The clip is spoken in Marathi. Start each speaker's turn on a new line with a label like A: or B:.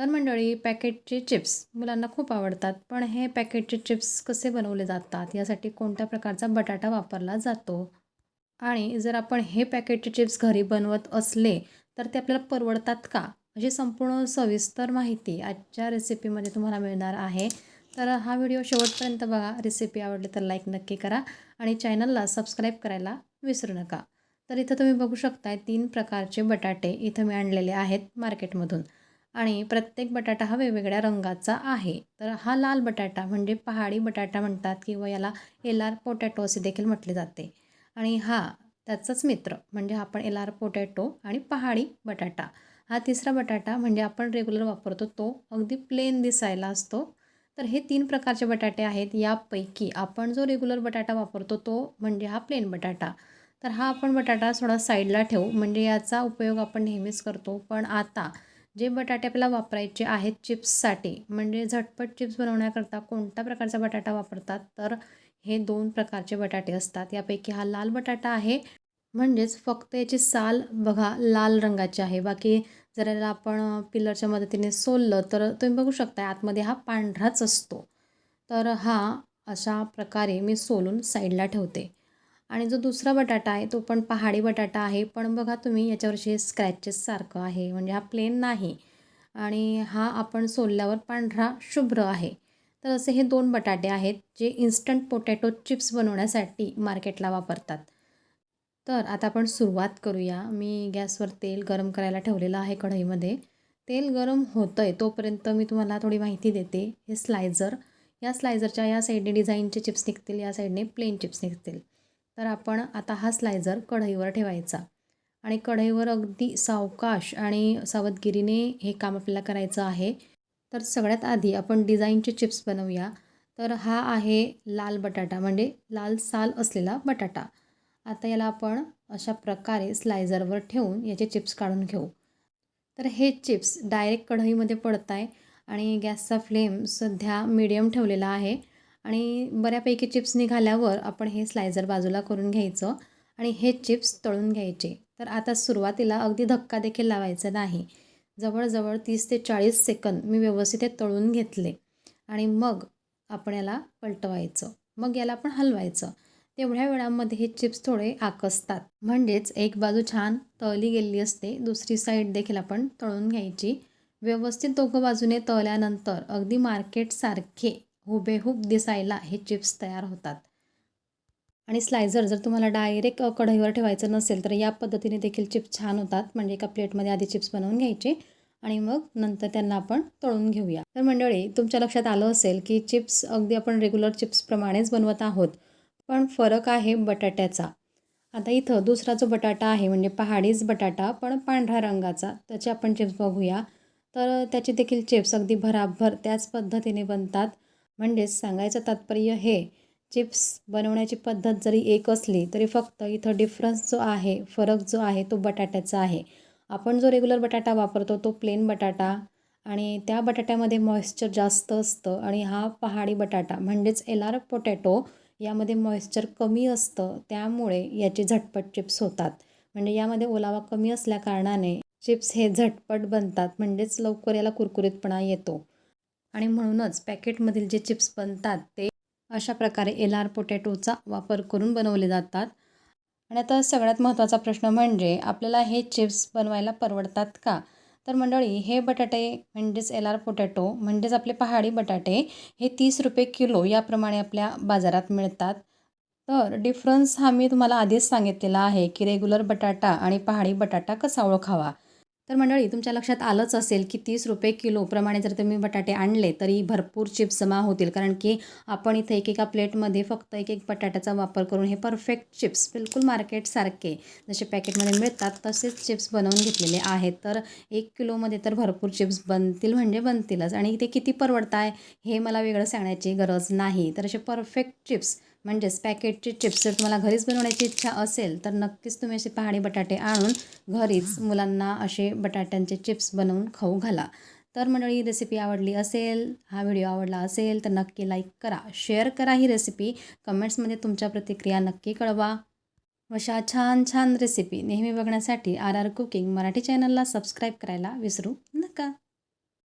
A: तर मंडळी पॅकेटचे चिप्स मुलांना खूप आवडतात. पण हे पॅकेटचे चिप्स कसे बनवले जातात? यासाठी कोणत्या प्रकारचा बटाटा वापरला जातो? आणि जर आपण हे पॅकेटचे चिप्स घरी बनवत असले तर ते आपल्याला परवडतात का? अशी संपूर्ण सविस्तर माहिती आजच्या रेसिपीमध्ये तुम्हाला मिळणार आहे. तर हा व्हिडिओ शेवटपर्यंत बघा. रेसिपी आवडली तर लाईक नक्की करा आणि चॅनलला सबस्क्राईब करायला विसरू नका. तर इथं तुम्ही बघू शकताय तीन प्रकारचे बटाटे इथं मी आणलेले आहेत मार्केटमधून आणि प्रत्येक बटाटा हा वेगवेगळ्या रंगाचा आहे. तर हा लाल बटाटा म्हणजे पहाडी बटाटा म्हणतात किंवा याला एल आर पोटॅटो असे देखील म्हटले जाते. आणि हा त्याचाच मित्र म्हणजे आपण एल आर पोटॅटो आणि पहाडी बटाटा. हा तिसरा बटाटा म्हणजे आपण रेग्युलर वापरतो तो अगदी प्लेन दिसायला असतो. तर हे तीन प्रकारचे बटाटे आहेत. यापैकी आपण जो रेग्युलर बटाटा वापरतो तो म्हणजे हा प्लेन बटाटा. तर हा आपण बटाटा थोडा साईडला ठेवू. म्हणजे याचा उपयोग आपण नेहमीच करतो. पण आता जे बटाटे आपल्याला वापरायचे आहेत चिप्ससाठी म्हणजे झटपट चिप्स बनवण्याकरता कोणत्या प्रकारचा बटाटा वापरतात? तर हे दोन प्रकारचे बटाटे असतात. यापैकी हा लाल बटाटा आहे म्हणजेच फक्त याची साल बघा लाल रंगाची आहे. बाकी जर याला आपण पिलरच्या मदतीने सोललं तर तुम्ही बघू शकता आतमध्ये हा पांढराच असतो. तर हा अशा प्रकारे मी सोलून साईडला ठेवते. आणि जो दुसरा बटाटा आहे तो पण पहाडी बटाटा आहे. पण बघा तुम्ही याच्यावरचे स्क्रॅचेससारखं आहे. म्हणजे हा प्लेन नाही. आणि हा आपण सोलल्यावर पांढरा शुभ्र आहे. तर असे हे दोन बटाटे आहेत जे इन्स्टंट पोटॅटो चिप्स बनवण्यासाठी मार्केटला वापरतात. तर आता आपण सुरुवात करूया. मी गॅसवर तेल गरम करायला ठेवलेलं आहे कढईमध्ये. तेल गरम होतं आहे तोपर्यंत मी तुम्हाला थोडी माहिती देते. हे स्लायझर या स्लायझरच्या या साईडने डिझाईनचे चिप्स निघतील. या साईडने प्लेन चिप्स निघतील. तर आपण आता हा स्लायझर कढईवर ठेवायचा. आणि कढईवर अगदी सावकाश आणि सावधगिरीने हे काम आपल्याला करायचं आहे. तर सगळ्यात आधी आपण डिझाईनचे चिप्स बनवूया. तर हा आहे लाल बटाटा म्हणजे लाल साल असलेला बटाटा. आता याला आपण अशा प्रकारे स्लायझरवर ठेवून याचे चिप्स काढून घेऊ. तर हे चिप्स डायरेक्ट कढईमध्ये पडत आहे आणि गॅसचा फ्लेम सध्या मीडियम ठेवलेला आहे. आणि बऱ्यापैकी चिप्स निघाल्यावर आपण हे स्लायझर बाजूला करून घ्यायचं आणि हे चिप्स तळून घ्यायचे. तर आता सुरुवातीला अगदी धक्का देखील लावायचा नाही. जवळजवळ तीस ते चाळीस सेकंद मी व्यवस्थित हे तळून घेतले आणि मग आपण याला पलटवायचं. मग याला आपण हलवायचं. तेवढ्या वेळामध्ये हे चिप्स थोडे आकसतात. म्हणजेच एक बाजू छान तळली गेलेली असते दुसरी साईड देखील आपण तळून घ्यायची. व्यवस्थित दोघं बाजूने तळल्यानंतर अगदी मार्केटसारखे हुबेहूब दिसायला हे चिप्स तयार होतात. आणि स्लायझर जर तुम्हाला डायरेक्ट कढईवर ठेवायचं नसेल तर या पद्धतीने देखील चिप्स छान होतात. म्हणजे एका प्लेटमध्ये आधी चिप्स बनवून घ्यायचे आणि मग नंतर त्यांना आपण तळून घेऊया. तर मंडळी तुमच्या लक्षात आलं असेल की चिप्स अगदी आपण रेग्युलर चिप्सप्रमाणेच बनवत आहोत पण फरक आहे बटाट्याचा. आता इथं दुसरा जो बटाटा आहे म्हणजे पहाडीच बटाटा पण पांढऱ्या रंगाचा. त्याचे आपण चिप्स बघूया. तर त्याचे देखील चिप्स अगदी भराभर त्याच पद्धतीने बनतात. म्हणजेच सांगायचं तात्पर्य हे चिप्स बनवण्याची पद्धत जरी एक असली तरी फक्त इथं डिफरन्स जो आहे फरक जो आहे तो बटाट्याचा आहे. आपण जो रेग्युलर बटाटा वापरतो तो प्लेन बटाटा आणि त्या बटाट्यामध्ये मॉइश्चर जास्त असतं आणि हा पहाडी बटाटा म्हणजेच एलार पोटॅटो यामध्ये मॉइश्चर कमी असतं. त्यामुळे याचे झटपट चिप्स होतात. म्हणजे यामध्ये ओलावा कमी असल्याकारणाने चिप्स हे झटपट बनतात म्हणजेच लवकर याला कुरकुरीतपणा येतो. आणि म्हणूनच पॅकेटमधील जे चिप्स बनतात ते अशा प्रकारे एल आर पोटॅटोचा वापर करून बनवले जातात. आणि आता सगळ्यात महत्त्वाचा प्रश्न म्हणजे आपल्याला हे चिप्स बनवायला परवडतात का? तर मंडळी हे बटाटे म्हणजेच एल आर पोटॅटो म्हणजेच आपले पहाडी बटाटे हे तीस रुपये किलो याप्रमाणे आपल्या बाजारात मिळतात. तर डिफरन्स हा मी तुम्हाला आधीच सांगितलेला आहे की रेग्युलर बटाटा आणि पहाडी बटाटा कसा ओळखावा? तर मंडळी तुमच्या लक्षात आलंच असेल की तीस रुपये किलोप्रमाणे जर तुम्ही बटाटे आणले तरी भरपूर चिप्स जमा होतील. कारण की आपण इथे एकेका प्लेटमध्ये फक्त एक एक बटाट्याचा वापर करून हे परफेक्ट चिप्स बिलकुल मार्केटसारखे जसे पॅकेटमध्ये मिळतात तसेच चिप्स बनवून घेतलेले आहेत. तर एक किलोमध्ये तर भरपूर चिप्स बनतील म्हणजे बनतीलच. आणि ते किती परवडत आहे हे मला वेगळं सांगण्याची गरज नाही. तर असे परफेक्ट चिप्स म्हणजेच पॅकेटचे चिप्स जर तुम्हाला घरीच बनवण्याची इच्छा असेल तर नक्कीच तुम्ही असे पहाडी बटाटे आणून घरीच मुलांना असे बटाट्यांचे चिप्स बनवून खाऊ घाला. तर मंडळी रेसिपी आवडली असेल हा व्हिडिओ आवडला असेल तर नक्की लाईक करा शेअर करा ही रेसिपी कमेंट्समध्ये तुमच्या प्रतिक्रिया नक्की कळवा. अशा छान छान रेसिपी नेहमी बघण्यासाठी आर आर कुकिंग मराठी चॅनलला सबस्क्राईब करायला विसरू नका.